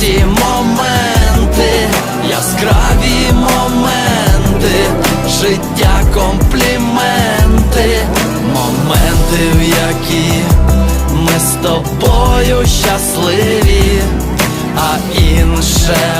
ті моменти, яскраві моменти, життя компліменти, моменти, в які ми з тобою щасливі, а інше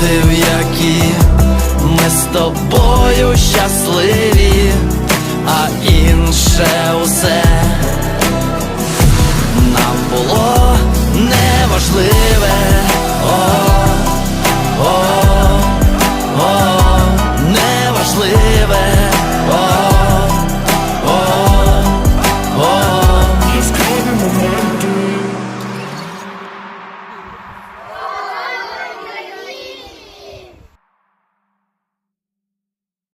моменти, в які ми з тобою щасливі, а інше усе нам було неважливе.